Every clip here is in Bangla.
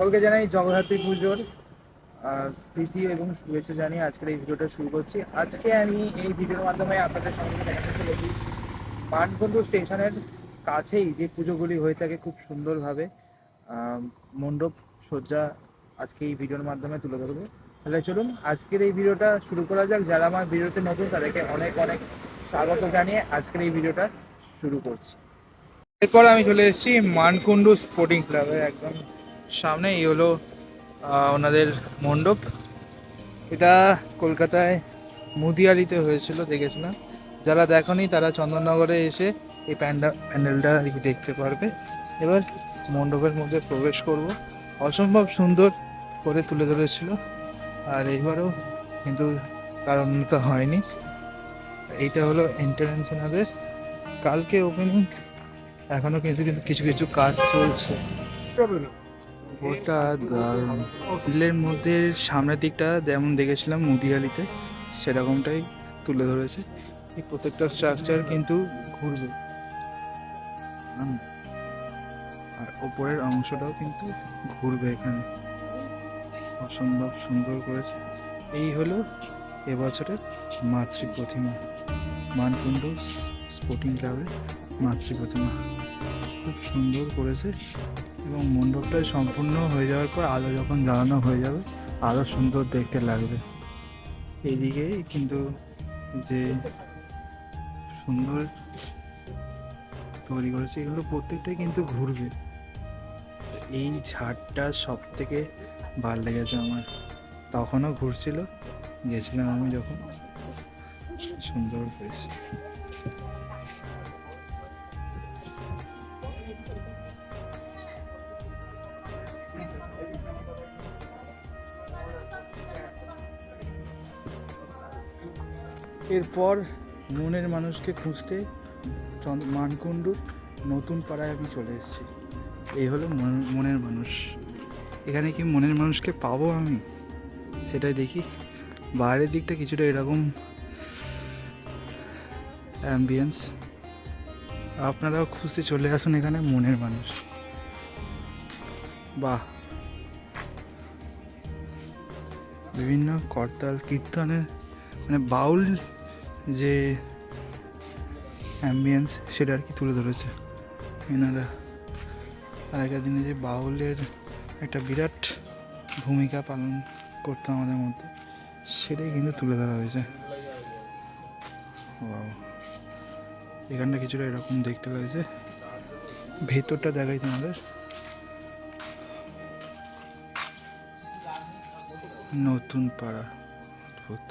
সকলকে জানাই জগদ্ধাত্রী পুজোর প্রীতি এবং শুভেচ্ছা জানিয়ে আজকের এই ভিডিওটা শুরু করছি। আজকে আমি এই ভিডিওর মাধ্যমে আপনাদের সঙ্গে দেখাতে চলেছি মানবন্ধু স্টেশনের কাছেই যে পুজোগুলি হয়ে থাকে খুব সুন্দরভাবে। মণ্ডপ সজ্জা আজকে এই ভিডিওর মাধ্যমে তুলে ধরবো। তাহলে চলুন, আজকের এই ভিডিওটা শুরু করা যাক। যারা আমার ভিডিওতে নতুন, তাদেরকে অনেক অনেক স্বাগত জানিয়ে আজকের এই ভিডিওটা শুরু করছি। এরপর আমি চলে এসেছি মানকুণ্ডু স্পোর্টিং ক্লাবে একদম সামনে এই হলো ওনাদের মণ্ডপ। এটা কলকাতায় মুদিয়ারিতে হয়েছিল দেখেছিলাম যারা দেখনি, তারা চন্দননগরে এসে এই প্যান্ডা, প্যান্ডেলটা আর কি দেখতে পারবে। এবার মণ্ডপের মধ্যে প্রবেশ করব। অসম্ভব সুন্দর করে তুলে ধরেছিল। আর এইবারও কিন্তু তার অন্যতা হয়নি। এইটা হলো এন্ট্রান্স কালকে ওপেনিং এখনও কিন্তু কিন্তু কিছু কিছু কাজ চলছে। ওটা গ্রিলের মধ্যে সামনের দিকটা যেমন দেখেছিলাম মুদিয়ালিতে সেরকমটাই তুলে ধরেছে। এই প্রত্যেকটা স্ট্রাকচার কিন্তু ঘুরবে। আর ওপরের অংশটাও কিন্তু ঘুরবে এখানে। অসম্ভব সুন্দর করেছে। এই হলো এবছরের মাতৃ প্রতিমা মানকুণ্ড স্পোর্টিং ক্লাবের মাতৃ প্রতিমা খুব সুন্দর করেছে। এবং মণ্ডপটা সম্পূর্ণ হয়ে যাওয়ার পর আলো যখন জ্বালানো হয়ে যাবে আরও সুন্দর দেখতে লাগবে। এইদিকে কিন্তু যে সুন্দর তৈরি করেছে, এগুলো প্রত্যেকটাই কিন্তু ঘুরবে। এই ঝাড়টা সব থেকে ভালো লেগেছে আমার। তখনও ঘুরছিল, গেছিলাম আমি যখন। সুন্দর বেশ। এরপর মনের মানুষকে খুঁজতে মানকুণ্ডুর নতুন পাড়ায় আমি চলে এসেছি। এই হলো মন- মনের মানুষ। এখানে কি মনের মানুষকে পাবো আমি? সেটাই দেখি। বাইরের দিকটা কিছুটা এরকম অ্যাম্বিয়েন্স আপনারাও খুঁজতে চলে আসুন এখানে, মনের মানুষ। বাহ! বিভিন্ন করতাল, কীর্তনের মানে বাউল যে অ্যাম্বিয়েন্স সেটা আর কি তুলে ধরেছে। এনারা আগেকার দিনে যে বাউলের একটা বিরাট ভূমিকা পালন করতো আমাদের মধ্যে, সেটাই কিন্তু তুলে ধরা হয়েছে. এখানটা কিছুটা এরকম দেখতে লাগছে। ভেতরটা দেখাই তোমাদের। নতুন পাড়া, অদ্ভুত।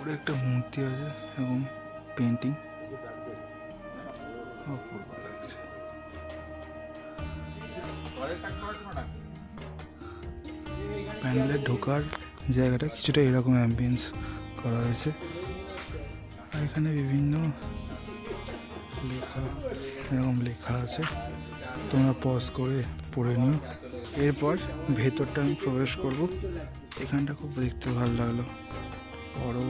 উপরে একটা মূর্তি আছে এবং পেন্টিং অপূর্ব লাগছে। প্যান্ডেলে ঢোকার জায়গাটা কিছুটা এরকম অ্যাম্বিয়েন্স করা হয়েছে। আর এখানে বিভিন্ন লেখা, এরকম লেখা আছে। তোমরা পজ করে পড়ে নিও। এরপর ভেতরটা আমি প্রবেশ করব। এখানটা খুব দেখতে ভালো লাগল। বড়।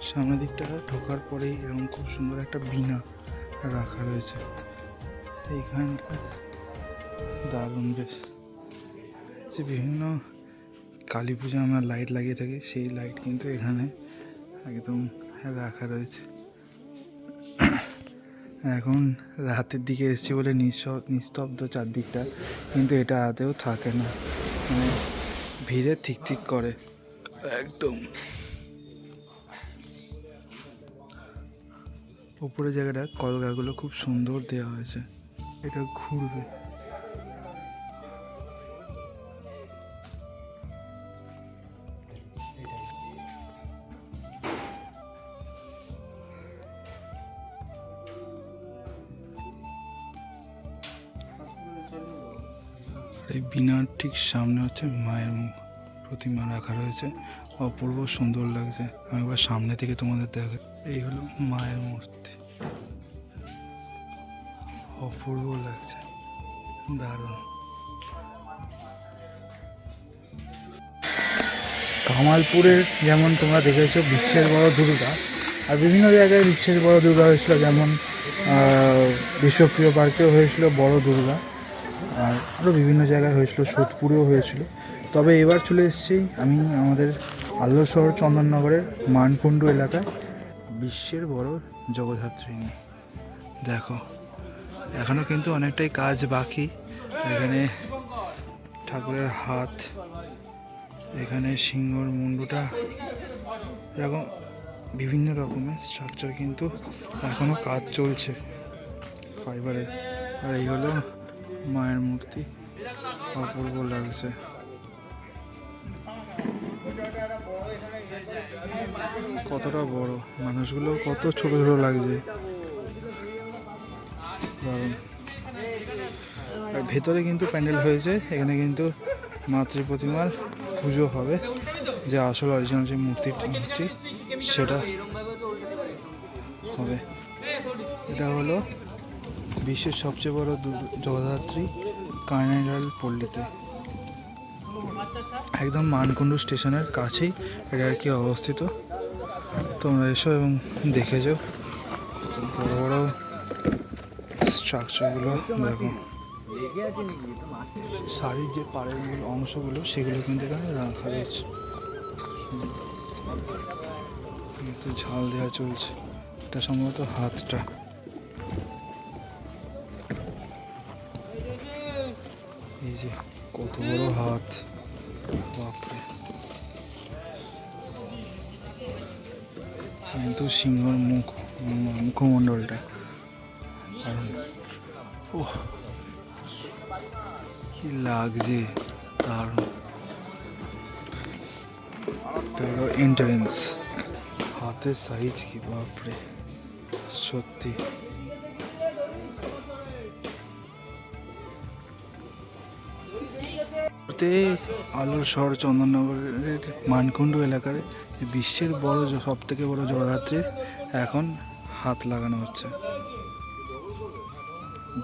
সামনের দিকটা ঢোকার পরেই এরকম খুব সুন্দর একটা বিনা রাখা রয়েছে। এইখানটা দারুণ বেশ। যে বিভিন্ন কালী পুজো আমরা লাইট লাগিয়ে থাকি, সেই লাইট কিন্তু এখানে একদম রাখা রয়েছে। এখন রাতের দিকে এসছি বলে নিঃস- নিস্তব্ধ চারদিকটা, কিন্তু এটা আদেও থাকে না। মানে ভিড়ে ঠিক ঠিক করে। একদম। উপরে জায়গাটা কলগাগুলো খুব সুন্দর দেওয়া হয়েছে। এটা ঘুরবে। এই বিনার ঠিক সামনে হচ্ছে মায়ের মুখ। প্রতিমা রাখা রয়েছে। অপূর্ব সুন্দর লাগছে। আমি একবার সামনে থেকে তোমাদের দেখা এই হলো মায়ের মূর্তি। অপূর্ব লাগছে। দারুণ। কামালপুরের যেমন তোমরা দেখেছ বিশ্বের বড় দুর্গা, আর বিভিন্ন জায়গায় বিশ্বের বড় দুর্গা হয়েছিল, যেমন বিশ্বপ্রিয় পার্কেও হয়েছিল বড় দুর্গা। আর আরও বিভিন্ন জায়গায় হয়েছিল, সোদপুরেও হয়েছিল। তবে এবার চলে এসেছি আমি আমাদের আল্লো শহর চন্দননগরের মানকুণ্ডু এলাকায়। বিশ্বের বড় জগদ্ধাত্রী নিয়ে। দেখো এখনও কিন্তু অনেকটাই কাজ বাকি। এখানে ঠাকুরের হাত, এখানে সিংহর মুন্ডুটা, এরকম বিভিন্ন রকমের স্ট্রাকচার কিন্তু এখনও কাজ চলছে। ফাইবারে আর এই হলো মায়ের মূর্তি। অপূর্ব লাগছে। কতটা বড়? মানুষগুলো কত ছোট ছোট লাগছে। ভেতরে কিন্তু প্যান্ডেল হয়েছে। এখানে কিন্তু মাতৃ প্রতিমার পুজো হবে। যে আসল অরিজিনাল যে মূর্তি, সেটা হবে। এটা হলো বিশ্বের সবচেয়ে বড় জগদ্ধাত্রী কার্নিভাল পল্লীতে। একদম মানকুণ্ডু স্টেশনের কাছেই এটা আর কি অবস্থিত। তোমরা এসো এবং দেখে যাও। বড় বড় স্ট্রাকচারগুলো দেখো। শাড়ির যে পাড়ের গুলো- অংশগুলো, সেগুলো কিন্তু এখানে রাখা রয়েছে। ঝাল দেওয়া চলছে। এটা সম্ভবত হাতটা। যে কত বড় হাত। বাপরে। কিন্তু সিংহর মুখ, মুখমণ্ডলটা। কারণ ও কি লাগছে এটা এন্ট্রেন্স হাতের সাইজ কি, বাপরে। সত্যি। তে আলোর শহর চন্দননগরের মানকুণ্ডু এলাকার বিশ্বের বড় সব থেকে বড় জগদ্ধাত্রী এখন হাত লাগানো হচ্ছে।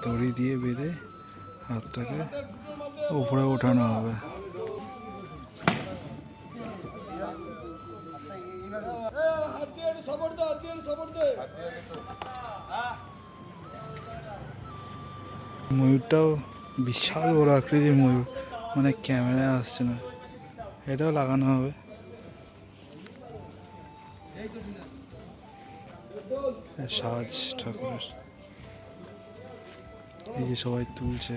দড়ি দিয়ে বেঁধে হাতটাকে উপরে ওঠানো হবে। ময়ূরটাও বিশাল বড় আকৃতির ময়ূর। মানে ক্যামেরায় আসছে না। এটাও লাগানো হবে। সাজ ঠাকুরের। এই যে সবাই তুলছে।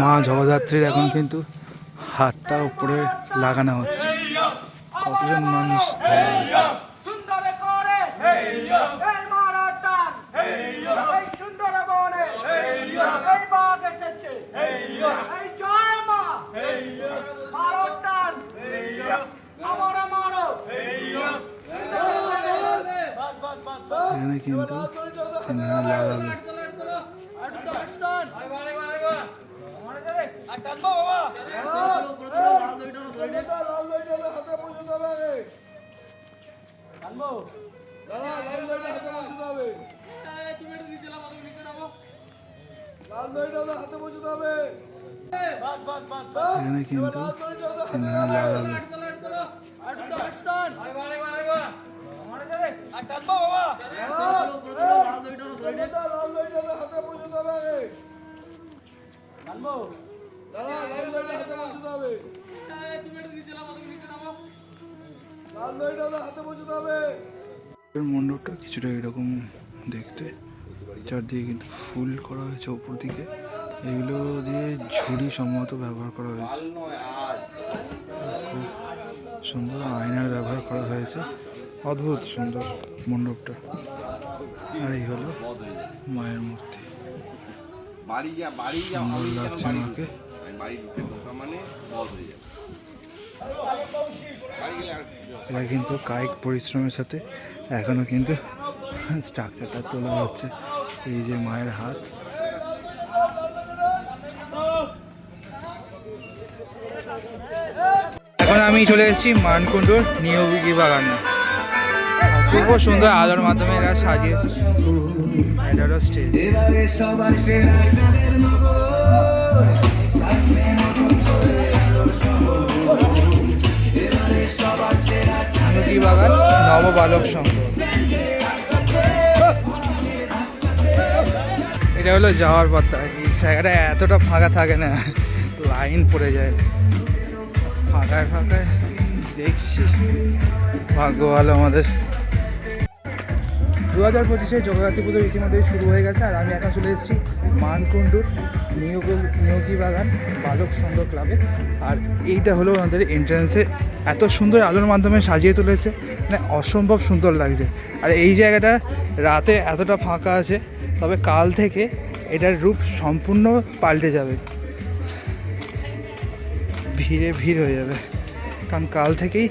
মা জগদ্ধাত্রীর এখন কিন্তু হাতটা উপরে লাগানো হচ্ছে। কতজন মানুষ সুন্দর করে এই মারাটান এই সুন্দর বনে এই বাঘ এসেছে এই জয় মা মারাটান আমরা মারো এখানে কিন্তু এখানে কিন্তু লাগাবে মণ্ডপটা কিছুটা এরকম দেখতে। চারদিকে কিন্তু ফুল করা হয়েছে ওপর দিকে। এগুলো দিয়ে ঝুড়ি সম্ভবত ব্যবহার করা হয়েছে। খুব সুন্দর আয়নার ব্যবহার করা হয়েছে। অদ্ভুত সুন্দর মণ্ডপটা। আর এই হলো মায়ের মূর্তি। লাগছে আমাকে। এরা কিন্তু কায়িক পরিশ্রমের সাথে এখনও কিন্তু স্ট্রাকচারটা তোলা হচ্ছে। এই যে মায়ের হাত। এখন আমি চলে এসেছি মানকুণ্ডুর নিয়োগী বাগানে। খুব সুন্দর আলোর মাধ্যমে এরা সাজিয়েছে এটা হলো স্টেজ নিয়োগী বাগান নববালক সংঘ। এটা হলো যাওয়ার পথটা। এই জায়গাটা এতটা ফাঁকা থাকে না লাইন পড়ে যায়। ফাঁকায় ফাঁকায় দেখছি। ভাগ্য ভালো আমাদের। দু হাজার পঁচিশে জগদ্ধাত্রী পুজো ইতিমধ্যে শুরু হয়ে গেছে, আর আমি এখন চলে এসেছি মানকুণ্ডুর নিয়োগ নিয়োগী বাগান বালক সংঘ ক্লাবে। আর এইটা হলো আমাদের এন্ট্রান্সে এত সুন্দর আলোর মাধ্যমে সাজিয়ে তুলেছে মানে অসম্ভব সুন্দর লাগছে। আর এই জায়গাটা রাতে এতটা ফাঁকা আছে, তবে কাল থেকে এটার রূপ সম্পূর্ণ পাল্টে যাবে। ভিড়ে ভিড় হয়ে যাবে। কারণ কাল থেকেই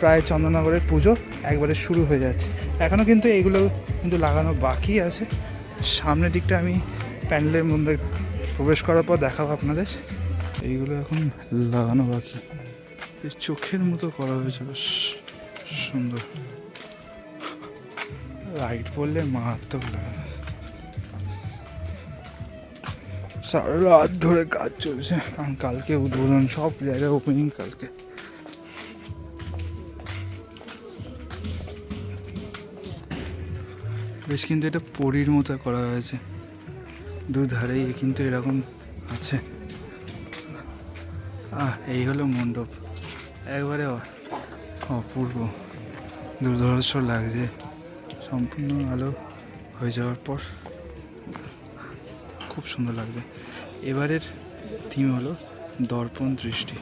প্রায় চন্দননগরের পুজো একবারে শুরু হয়ে যাচ্ছে। এখনও কিন্তু এগুলো কিন্তু লাগানো বাকি আছে। সামনের দিকটা আমি প্যান্ডেলের মধ্যে প্রবেশ করার পর দেখাবো আপনাদের। এইগুলো এখন লাগানো বাকি। চোখের মতো করা হয়েছে, বেশ সুন্দর। লাইট পড়লে মারাত্মক সারা রাত ধরে কাজ চলছে। কারণ কালকে উদ্বোধন, সব জায়গায় ওপেনিং কালকে। বেশ কিন্তু এটা পরীর মতো করা হয়েছে। দুধারেই কিন্তু এরকম আছে। আহ, এই হলো মণ্ডপ। একবারে অপূর্ব। দুর্ধর্ষ লাগছে। সম্পূর্ণ আলো হয়ে যাওয়ার পর খুব সুন্দর লাগবে এবারের থিম হলো দর্পণ দৃষ্টি।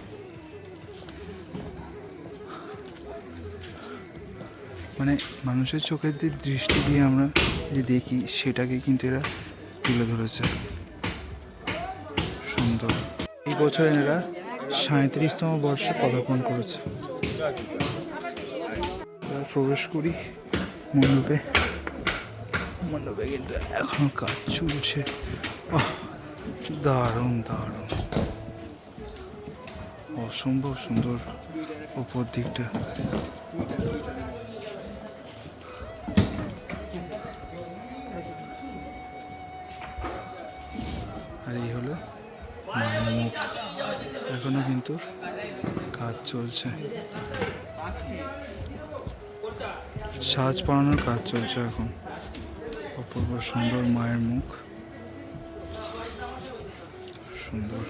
মানে মানুষের চোখের যে দৃষ্টি দিয়ে আমরা যে দেখি, সেটাকে কিন্তু এরা তুলে ধরেছে। সুন্দর। এই বছর এরা সাঁত্রিশতম বর্ষে পদার্পণ করেছে। প্রবেশ করি মণ্ডপে। মণ্ডপে কিন্তু এখনও কাজ চলছে। দারুণ দারুণ। অসম্ভব সুন্দর উপর দিকটা। কিন্তু কাজ চলছে। সাজ পড়ানোর কাজ চলছে এখন। অপূর্ব সুন্দর মায়ের মুখ। সুন্দর।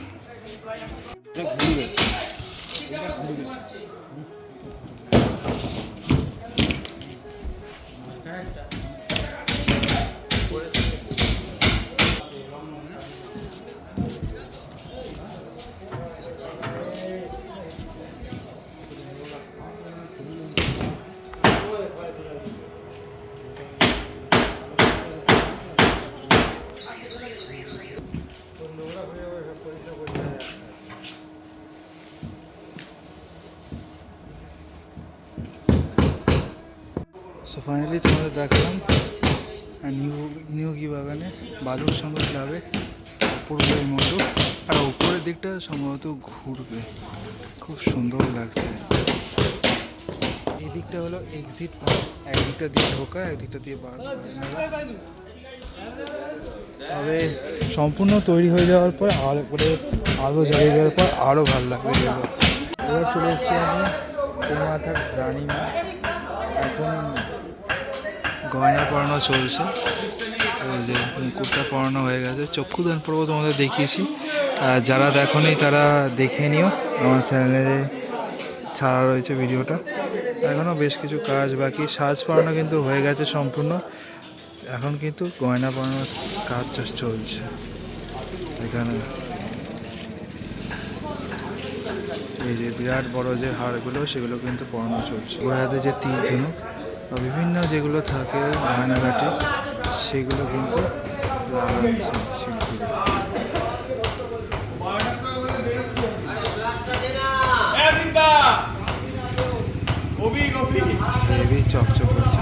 সো ফাইনালি তোমাদের দেখালাম আর নিউ নিয়োগী বাগানে বালুর সঙ্গে ক্লাবে অপূর্ব মতো আর উপরের দিকটা সম্ভবত ঘুরবে। খুব সুন্দর লাগছে। এদিকটা হলো এক্সিট একদিকটা দিয়ে ঢোকা, একদিকটা দিয়ে বার। তবে সম্পূর্ণ তৈরি হয়ে যাওয়ার পর আলো করে আলো জ্বালিয়ে দেওয়ার পর আরও ভালো লাগবে এবার চলে এসেছি আমি কলকাতার রানীমা। এখন গয়না পরানো চলছে। ওই যে মুকুটটা পরানো হয়ে গেছে। চক্ষুদান পর্ব তোমাদের দেখিয়েছি। আর যারা দেখোনি তারা দেখে নিও। আমার চ্যানেলে ছাড়া রয়েছে ভিডিওটা। এখনও বেশ কিছু কাজ বাকি। সাজ পরানো কিন্তু হয়ে গেছে সম্পূর্ণ। এখন কিন্তু গয়না পরানোর কাজ চলছে। এখানে এই যে বিরাট বড় যে হাড়গুলো সেগুলো কিন্তু পরানো চলছে। গোড়াতে যে তীর ধনুক বিভিন্ন যেগুলো থাকে গয়নাঘাটে সেগুলো কিন্তু লাগাচ্ছে হেভি চকচক করছে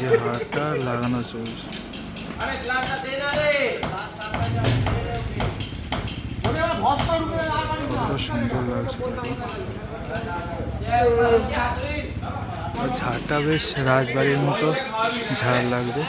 যে হারটা লাগানো চলছে। সুন্দর লাগছে ঝাড়টা বেশ রাজবাড়ির মতো ঝাড় লাগবে।